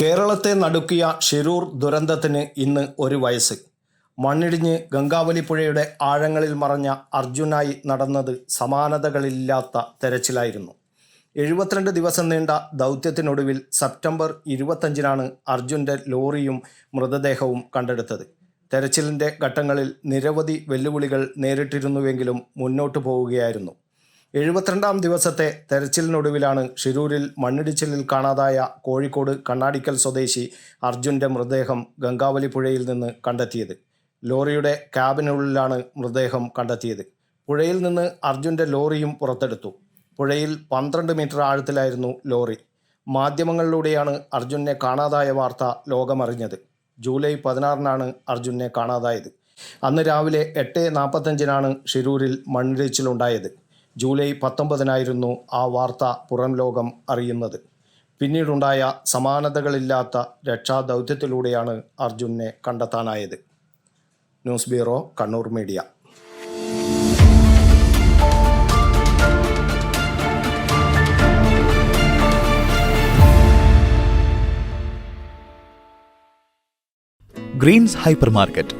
കേരളത്തെ നടുക്കിയ ഷിരൂർ ദുരന്തത്തിന് ഇന്ന് ഒരു വയസ്സ്. മണ്ണിടിഞ്ഞ് ഗംഗാവലി പുഴയുടെ ആഴങ്ങളിൽ മറഞ്ഞ അർജുനായി നടന്നത് സമാനതകളില്ലാത്ത തെരച്ചിലായിരുന്നു. എഴുപത്തിരണ്ട് ദിവസം നീണ്ട ദൗത്യത്തിനൊടുവിൽ സെപ്റ്റംബർ ഇരുപത്തഞ്ചിനാണ് അർജുന്റെ ലോറിയും മൃതദേഹവും കണ്ടെടുത്തത്. തെരച്ചിലിന്റെ ഘട്ടങ്ങളിൽ നിരവധി വെല്ലുവിളികൾ നേരിട്ടിരുന്നുവെങ്കിലും മുന്നോട്ടു പോവുകയായിരുന്നു. എഴുപത്തിരണ്ടാം ദിവസത്തെ തെരച്ചിലിനൊടുവിലാണ് ഷിരൂരിൽ മണ്ണിടിച്ചിലിൽ കാണാതായ കോഴിക്കോട് കണ്ണാടിക്കൽ സ്വദേശി അർജുന്റെ മൃതദേഹം ഗംഗാവലി പുഴയിൽ നിന്ന് കണ്ടെത്തിയത്. ലോറിയുടെ ക്യാബിനുള്ളിലാണ് മൃതദേഹം കണ്ടെത്തിയത്. പുഴയിൽ നിന്ന് അർജുന്റെ ലോറിയും പുറത്തെടുത്തു. പുഴയിൽ പന്ത്രണ്ട് മീറ്റർ ആഴത്തിലായിരുന്നു ലോറി. മാധ്യമങ്ങളിലൂടെയാണ് അർജുനെ കാണാതായ വാർത്ത ലോകമറിഞ്ഞത്. ജൂലൈ പതിനാറിനാണ് അർജുനെ കാണാതായത്. അന്ന് രാവിലെ എട്ട് നാൽപ്പത്തഞ്ചിനാണ് ഷിരൂരിൽ മണ്ണിടിച്ചിലുണ്ടായത്. ജൂലൈ പത്തൊമ്പതിനായിരുന്നു ആ വാർത്ത പുറം ലോകം അറിയുന്നത്. പിന്നീടുണ്ടായ സമാനതകളില്ലാത്ത രക്ഷാദൗത്യത്തിലൂടെയാണ് അർജുനെ കണ്ടെത്താനായത്. News bureau Kannur media. Greens hypermarket